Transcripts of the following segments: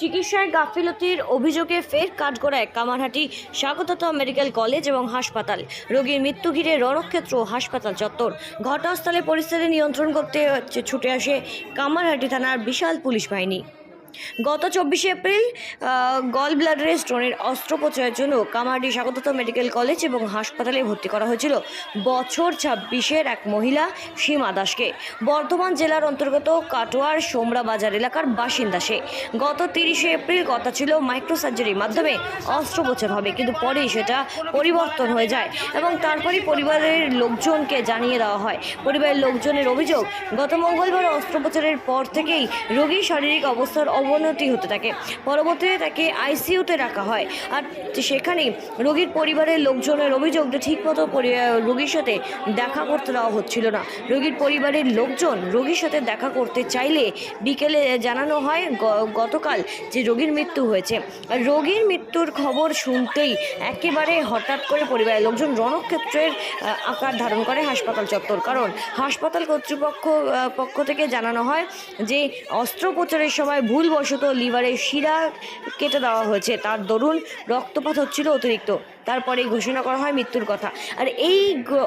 চিকিৎসায় গাফিলতির অভিযোগে ফের কাঠগড়ায় কামারহাটি স্বাগততা মেডিকেল কলেজ এবং হাসপাতাল। রোগীর মৃত্যু ঘিরে রণক্ষেত্র হাসপাতাল চত্বর। ঘটনাস্থলে পরিস্থিতি নিয়ন্ত্রণ করতে ছুটে আসে কামারহাটি থানার বিশাল পুলিশ বাহিনী। গত চব্বিশে এপ্রিল গল ব্লাডারের স্টোনের অস্ত্রোপচারের জন্য কামারহাটি স্বাগতত মেডিকেল কলেজ এবং হাসপাতালে ভর্তি করা হয়েছিল বছর ছাব্বিশের এক মহিলা সীমা দাসকে। বর্ধমান জেলার অন্তর্গত কাটোয়ার সোমরা বাজার এলাকার বাসিন্দা সে। গত তিরিশে এপ্রিল কথা ছিল মাইক্রোসার্জারির মাধ্যমে অস্ত্রোপচার হবে, কিন্তু পরে সেটা পরিবর্তন হয়ে যায় এবং তারপরেই পরিবারের লোকজনকে জানিয়ে দেওয়া হয়। পরিবারের লোকজনের অভিযোগ, গত মঙ্গলবার অস্ত্রোপচারের পর থেকেই রোগীর শারীরিক অবস্থার অবনতি হতে থাকে। পরবর্তীতে তাকে আইসিইউতে রাখা হয়। আর সেখানে রোগীর পরিবারের লোকজনের অভিযোগ যে ঠিকমতো রোগীর সাথে দেখা করতে দেওয়া হচ্ছিল না। রোগীর পরিবারের লোকজন রোগীর সাথে দেখা করতে চাইলে বিকেলে জানানো হয় গতকাল যে রোগীর মৃত্যু হয়েছে। আর রোগীর মৃত্যুর খবর শুনতেই একেবারে হঠাৎ করে পরিবারের লোকজন রণক্ষেত্রের আকার ধারণ করে হাসপাতাল চত্বর। কারণ হাসপাতাল কর্তৃপক্ষ পক্ষ থেকে জানানো হয় যে অস্ত্রোপচারের সময় ভুলবশত লিভারের শিরা কেটে দেওয়া হয়েছে। তার দরুন রক্তপাত হচ্ছিল অতিরিক্ত। তারপরে ঘোষণা করা হয় মৃত্যুর কথা। আর এই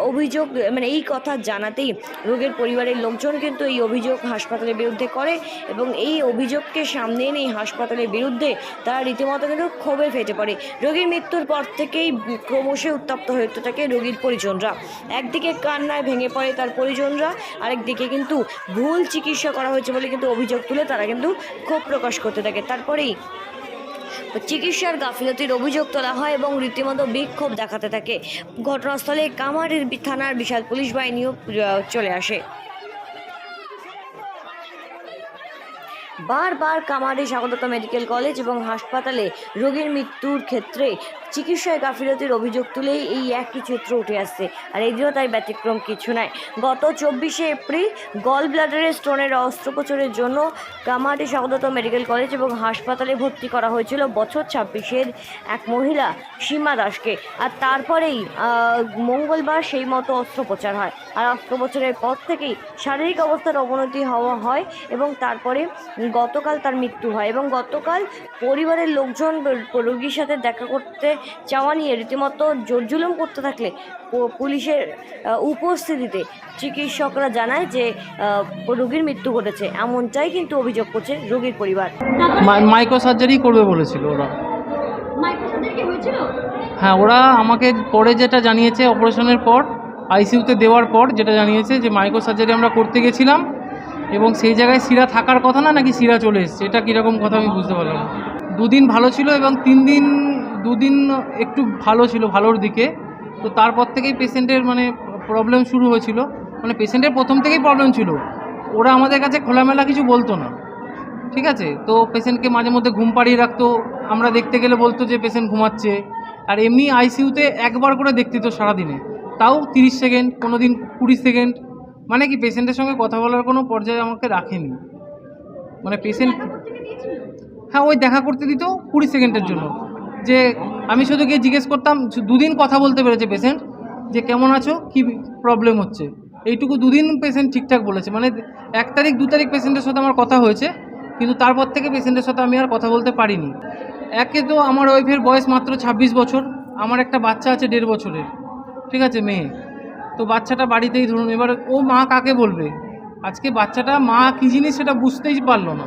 অভিযোগ মানে এই কথা জানাতেই রোগের পরিবারের লোকজন কিন্তু এই অভিযোগ হাসপাতালের বিরুদ্ধে করে এবং এই অভিযোগকে সামনে এনে হাসপাতালের বিরুদ্ধে তারা রীতিমতো কিন্তু ক্ষোভে ফেটে পড়ে। রোগীর মৃত্যুর পর থেকেই ক্রমশ উত্তপ্ত হয়ে উঠতে থাকে রোগীর পরিজনরা। একদিকে কান্নায় ভেঙে পড়ে তার পরিজনরা, আরেকদিকে কিন্তু ভুল চিকিৎসা করা হয়েছে বলে কিন্তু অভিযোগ তুলে তারা কিন্তু ক্ষোভ প্রকাশ করতে থাকে। তারপরেই চিকিৎসার গাফিলতির অভিযোগ তোলা হয় এবং রীতিমতো বিক্ষোভ দেখাতে থাকে। ঘটনাস্থলে কামারের থানার বিশাল পুলিশ বাহিনীও চলে আসে। বারবার কামারে স্বাগতত মেডিকেল কলেজ এবং হাসপাতালে রোগীর মৃত্যুর ক্ষেত্রে চিকিৎসায় গাফিলতির অভিযোগ তুলেই এই একই চিত্র উঠে আসছে। আর এদিনও তাই ব্যতিক্রম কিছু নয়। গত চব্বিশে এপ্রিল গল ব্লাডারের স্টোনের অস্ত্রোপচারের জন্য কামারহাটি স্বাগততা মেডিকেল কলেজ এবং হাসপাতালে ভর্তি করা হয়েছিল বছর ছাব্বিশের এক মহিলা, সীমা দাসকে। আর তারপরেই মঙ্গলবার সেই মতো অস্ত্রোপচার হয়। আর অস্ত্রোপচারের পর থেকেই শারীরিক অবস্থার অবনতি হওয়া হয় এবং তারপরে গতকাল তার মৃত্যু হয় এবং গতকাল পরিবারের লোকজন রোগীর সাথে দেখা করতে চাওয়া নিয়ে রীতিমতো জোরজুলুম করতে থাকলে পুলিশের উপস্থিতিতে চিকিৎসকরা জানায় যে রোগীর মৃত্যু ঘটেছে। এমনটাই কিন্তু অভিযোগ করছে রোগীর পরিবার। মাইক্রো সার্জারি করবে বলেছিল ওরা। হ্যাঁ ওরা আমাকে পরে যেটা জানিয়েছে অপারেশনের পর আইসিইউতে দেওয়ার পর যেটা জানিয়েছে যে মাইক্রো সার্জারি আমরা করতে গেছিলাম এবং সেই জায়গায় শিরা থাকার কথা না নাকি শিরা চলে এসছে? এটা কীরকম কথা আমি বুঝতে পারলাম দুদিন ভালো ছিল এবং তিন দিন দুদিন একটু ভালো ছিল ভালোর দিকে। তো তারপর থেকেই পেশেন্টের মানে প্রবলেম শুরু হয়েছিল। মানে পেশেন্টের প্রথম থেকেই প্রবলেম ছিল। ওরা আমাদের কাছে খোলামেলা কিছু বলতো না। ঠিক আছে? তো পেশেন্টকে মাঝে মধ্যে ঘুম পাড়িয়ে রাখতো। আমরা দেখতে গেলে বলতো যে পেশেন্ট ঘুমাচ্ছে। আর এমনি আইসিইউতে একবার করে দেখতে তো সারাদিনে। তাও তিরিশ সেকেন্ড কোনো দিন কুড়ি সেকেন্ড। মানে কি পেশেন্টের সঙ্গে কথা বলার কোনো পর্যায়ে আমাকে রাখেনি। মানে পেশেন্ট হ্যাঁ ওই দেখা করতে দিত কুড়ি সেকেন্ডের জন্য। যে আমি শুধু গিয়ে জিজ্ঞেস করতাম দুদিন কথা বলতে পেরেছে পেশেন্ট যে কেমন আছো, কি প্রবলেম হচ্ছে। এইটুকু দুদিন পেশেন্ট ঠিকঠাক বলেছে। মানে এক তারিখ, দু তারিখ পেশেন্টের সাথে আমার কথা হয়েছে, কিন্তু তারপর থেকে পেশেন্টের সাথে আমি আর কথা বলতে পারিনি। একে তো আমার ওয়াইফের বয়স মাত্র ছাব্বিশ বছর, আমার একটা বাচ্চা আছে দেড় বছরের, ঠিক আছে, মেয়ে। তো বাচ্চাটা বাড়িতেই ধরুন, এবার ও মা কাকে বলবে? আজকে বাচ্চাটা মা কী জিনিস সেটা বুঝতেই পারল না।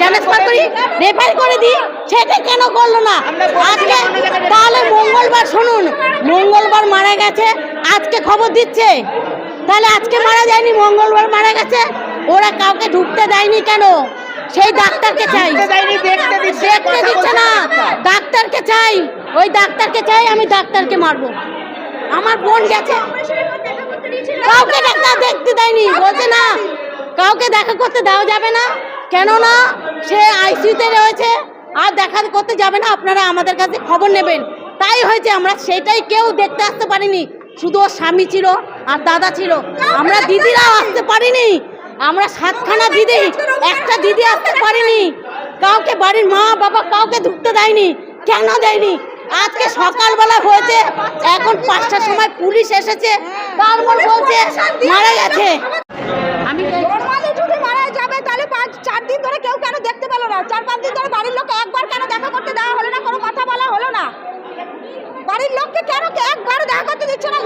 ট্রান্সফার করি রেফার করে দিই। সেটা কেন করল না? আজকে তাহলে মঙ্গলবার শুনুন মঙ্গলবার মারা গেছে আজকে খবর দিচ্ছে। তাহলে আজকে মারা যায়নি মঙ্গলবার মারা গেছে। ওরা কাউকে ঢুকতে দেয়নি কেন? সেই ডাক্তারকে চাই। দেখতে দিচ্ছে না। ডাক্তারকে চাই। ওই ডাক্তারকে চাই আমি ডাক্তারকে মারবো। আমার বোন গেছে। কাউকে ডাক্তার দেখতে দেয়নি বলছে না। কাউকে দেখা করতে দেওয়া যাবে না। কেননা সে আইসিইউতে রয়েছে আর দেখা করতে যাবে না, আপনারা আমাদের কাছে খবর নেবেন। তাই হয়েছে, আমরা সেটাই কেউ দেখতে আসতে পারিনি। শুধু ওর স্বামী ছিল আর দাদা ছিল। আমরা দিদিরাও আসতে পারিনি। আমরা সাতখানা দিদি, একটা দিদি আসতে পারিনি। কাউকে বাড়ির মা বাবা কাউকে ঢুকতে দেয়নি, কেন দেয়নি? আজকে সকালবেলা হয়েছে, এখন পাঁচটার সময় পুলিশ এসেছে। মারা গেছে। আমি নর্মালি যদি মারা যাবে তাহলে পাঁচ চার দিন ধরে কেউ কেন দেখতে পেল না? চার পাঁচ দিন ধরে বাড়ির লোককে একবার কেন দেখা করতে দেওয়া হলো না? কোনো কথা বলা হলো না? বাড়ির লোককে কেন একবার দেখা করতে দিচ্ছে না?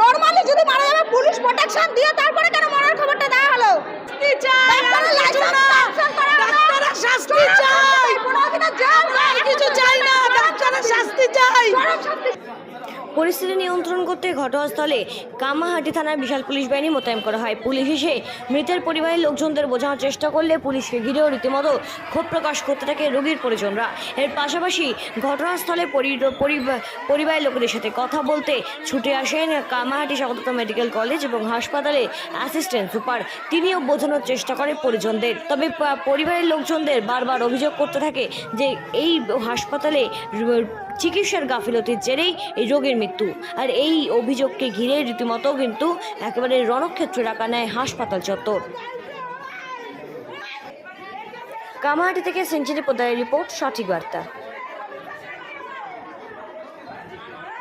নর্মালি যদি মারা যাবে পুলিশ প্রোটেকশন দিয়ে তারপরে কেন মরার খবরটা দেওয়া হলো। শাস্তি চাই। কিছু চাই। না। ডাক্তারের শাস্তি চাই। পরিস্থিতি নিয়ন্ত্রণ করতে ঘটনাস্থলে কামাহাটি থানার বিশাল পুলিশ বাহিনী মোতায়েন করা হয়। পুলিশ এসে মৃতের পরিবারের লোকজনদের বোঝানোর চেষ্টা করলে পুলিশকে ঘিরেও রীতিমতো ক্ষোভ প্রকাশ করতে থাকে রোগীর পরিজনরা। এর পাশাপাশি ঘটনাস্থলে পরিবারের লোকেদের সাথে কথা বলতে ছুটে আসেন কামাহাটি স্বাগত মেডিকেল কলেজ এবং হাসপাতালে অ্যাসিস্ট্যান্ট সুপার। তিনিও বোঝানোর চেষ্টা করে পরিজনদের। তবে পরিবারের লোকজনদের বারবার অভিযোগ করতে থাকে যে এই হাসপাতালে চিকিৎসার গাফিলতির জেরেই এই রোগের মৃত্যু। আর এই অভিযোগকে ঘিরে রীতিমতো কিন্তু একেবারে রণক্ষেত্র রাখা নেয় হাসপাতাল চত্বর। কামাহাটি থেকে সেঞ্চুরি পোদায়ের রিপোর্ট, সঠিক বার্তা।